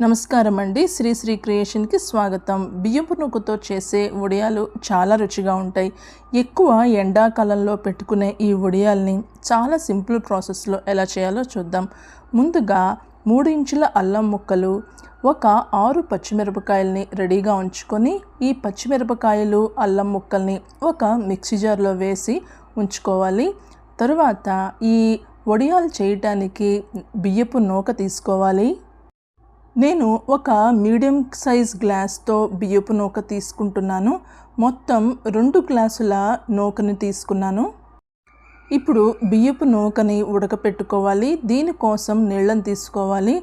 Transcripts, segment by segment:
నమస్కారం అండి శ్రీ శ్రీ క్రియేషన్కి స్వాగతం. బియ్యపు నూకతో చేసే వడియాలు చాలా రుచిగా ఉంటాయి. ఎక్కువ ఎండాకాలంలో పెట్టుకునే ఈ వడియాల్ని చాలా సింపుల్ ప్రాసెస్లో ఎలా చేయాలో చూద్దాం. ముందుగా మూడు ఇంచుల అల్లం ముక్కలు ఒక ఆరు పచ్చిమిరపకాయల్ని రెడీగా ఉంచుకొని ఈ పచ్చిమిరపకాయలు అల్లం ముక్కల్ని ఒక మిక్సీ జార్లో వేసి ఉంచుకోవాలి. తరువాత ఈ వడియాలు చేయటానికి బియ్యపు నూక తీసుకోవాలి. నేను ఒక మీడియం సైజ్ గ్లాస్తో బియ్యపు నూక తీసుకుంటున్నాను. మొత్తం రెండు గ్లాసుల నూకని తీసుకున్నాను. ఇప్పుడు బియ్యపు నూకని ఉడకపెట్టుకోవాలి. దీనికోసం నీళ్ళని తీసుకోవాలి.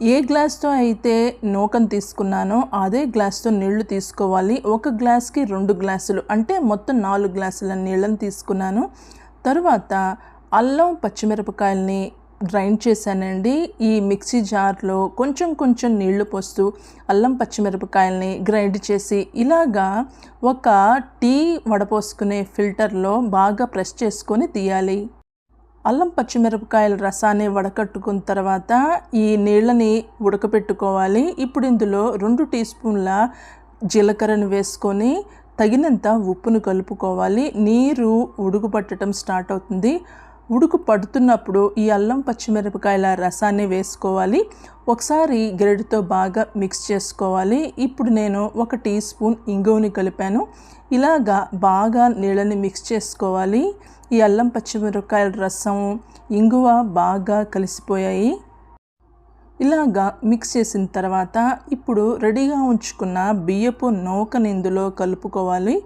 ఏ గ్లాస్తో అయితే నూకను తీసుకున్నానో అదే గ్లాస్తో నీళ్ళు తీసుకోవాలి. ఒక గ్లాస్కి రెండు గ్లాసులు అంటే మొత్తం నాలుగు గ్లాసుల నీళ్ళని తీసుకున్నాను. తర్వాత అల్లం పచ్చిమిరపకాయల్ని గ్రైండ్ చేశానండి. ఈ మిక్సీ జార్లో కొంచెం కొంచెం నీళ్ళు పోస్తూ అల్లం పచ్చిమిరపకాయల్ని గ్రైండ్ చేసి ఇలాగా ఒక టీ వడపోసుకునే ఫిల్టర్లో బాగా ప్రెస్ చేసుకొని తీయాలి. అల్లం పచ్చిమిరపకాయల రసాన్ని వడకట్టుకున్న తర్వాత ఈ నీళ్ళని ఉడకపెట్టుకోవాలి. ఇప్పుడు ఇందులో రెండు టీ స్పూన్ల జీలకర్రను వేసుకొని తగినంత ఉప్పును కలుపుకోవాలి. నీరు ఉడుకుపట్టడం స్టార్ట్ అవుతుంది. ఉడుకు పడుతున్నప్పుడు ఈ అల్లం పచ్చిమిరపకాయల రసాన్ని వేసుకోవాలి. ఒకసారి గ్రెడ్తో బాగా మిక్స్ చేసుకోవాలి. ఇప్పుడు నేను ఒక టీ స్పూన్ ఇంగువని కలిపాను. ఇలాగా బాగా నీళ్ళని మిక్స్ చేసుకోవాలి. ఈ అల్లం పచ్చిమిరపకాయల రసం ఇంగువ బాగా కలిసిపోయాయి. ఇలాగా మిక్స్ చేసిన తర్వాత ఇప్పుడు రెడీగా ఉంచుకున్న బియ్యపు నౌకని ఇందులో కలుపుకోవాలి.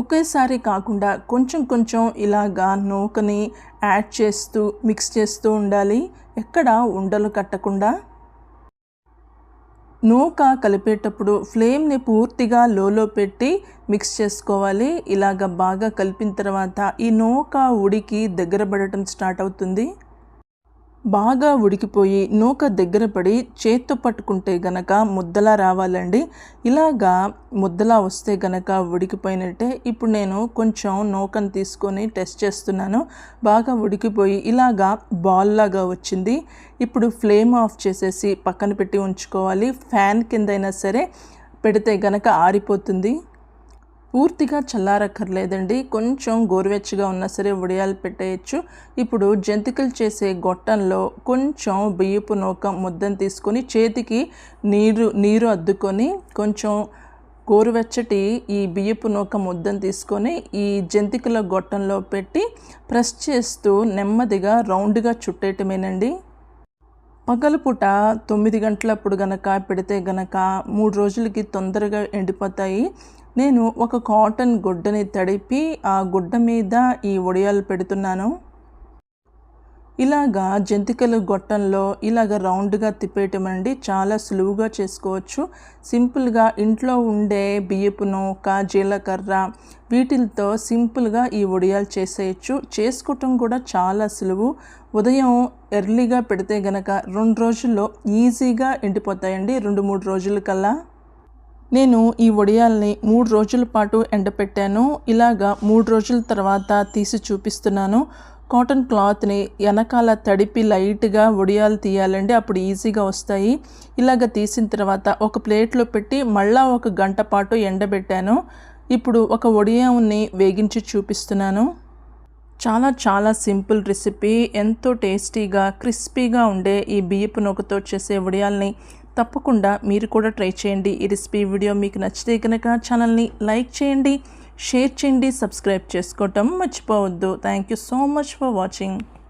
ఒకేసారి కాకుండా కొంచెం కొంచెం ఇలాగా నూకని యాడ్ చేస్తూ మిక్స్ చేస్తూ ఉండాలి. ఎక్కడ ఉండలు కట్టకుండా. నూక కలిపేటప్పుడు ఫ్లేమ్ని పూర్తిగా లోలో పెట్టి మిక్స్ చేసుకోవాలి. ఇలాగ బాగా కలిపిన తర్వాత ఈ నూక ఉడికి దగ్గర పడటం స్టార్ట్ అవుతుంది. బాగా ఉడికిపోయి నూక దగ్గర పడి చేత్తో పట్టుకుంటే గనక ముద్దలా రావాలండి. ఇలాగా ముద్దలా వస్తే గనక ఉడికిపోయినట్టే ఇప్పుడు నేను కొంచెం నూకను తీసుకొని టెస్ట్ చేస్తున్నాను. బాగా ఉడికిపోయి ఇలాగా బాల్ లాగా వచ్చింది. ఇప్పుడు ఫ్లేమ్ ఆఫ్ చేసేసి పక్కన పెట్టి ఉంచుకోవాలి. ఫ్యాన్ కిందైనా సరే పెడితే గనక ఆరిపోతుంది. పూర్తిగా చల్లారక్కర్లేదండి. కొంచెం గోరువెచ్చగా ఉన్నా సరే ఉడియాలు పెట్టేయచ్చు. ఇప్పుడు జంతికలు చేసే గొట్టంలో కొంచెం బియ్యపు నూక ముద్దను తీసుకొని చేతికి నీరు నీరు అద్దుకొని కొంచెం గోరువెచ్చటి ఈ బియ్యపు నూక ముద్దను తీసుకొని ఈ జంతికల గొట్టంలో పెట్టి ప్రెస్ చేస్తూ నెమ్మదిగా రౌండ్గా చుట్టేయటమేనండి. పగలపూట తొమ్మిది గంటలప్పుడు గనక పెడితే గనక మూడు రోజులకి తొందరగా ఎండిపోతాయి. నేను ఒక కాటన్ గుడ్డని తడిపి ఆ గుడ్డ మీద ఈ వడియాలు పెడుతున్నాను. ఇలాగా జంతికల గొట్టంలో ఇలాగ రౌండ్గా తిప్పేయటం అండి. చాలా సులువుగా చేసుకోవచ్చు. సింపుల్గా ఇంట్లో ఉండే బియ్యపు నూక జీలకర్ర వీటితో సింపుల్గా ఈ వడియాలు చేసేయచ్చు. చేసుకోవటం కూడా చాలా సులువు. ఉదయం ఎర్లీగా పెడితే గనక రెండు రోజుల్లో ఈజీగా ఎండిపోతాయండి. రెండు మూడు రోజుల కల్లా. నేను ఈ వడియాల్ని మూడు రోజుల పాటు ఎండపెట్టాను. ఇలాగా మూడు రోజుల తర్వాత తీసి చూపిస్తున్నాను. కాటన్ క్లాత్ని వెనకాల తడిపి లైట్గా వడియాలు తీయాలండి అప్పుడు ఈజీగా వస్తాయి. ఇలాగ తీసిన తర్వాత ఒక ప్లేట్లో పెట్టి మళ్ళా ఒక గంట పాటు ఎండబెట్టాను. ఇప్పుడు ఒక వడియాన్ని వేగించి చూపిస్తున్నాను. చాలా చాలా సింపుల్ రెసిపీ. ఎంతో టేస్టీగా క్రిస్పీగా ఉండే ఈ బియ్యపు నూకతో చేసే వడియాల్ని తప్పకుండా మీరు కూడా ట్రై చేయండి. ఈ రెసిపీ వీడియో మీకు నచ్చితే కనుక ఛానల్ని లైక్ చేయండి షేర్ చేయండి సబ్స్క్రైబ్ చేసుకోవటం మర్చిపోవద్దు. Thank you so much for watching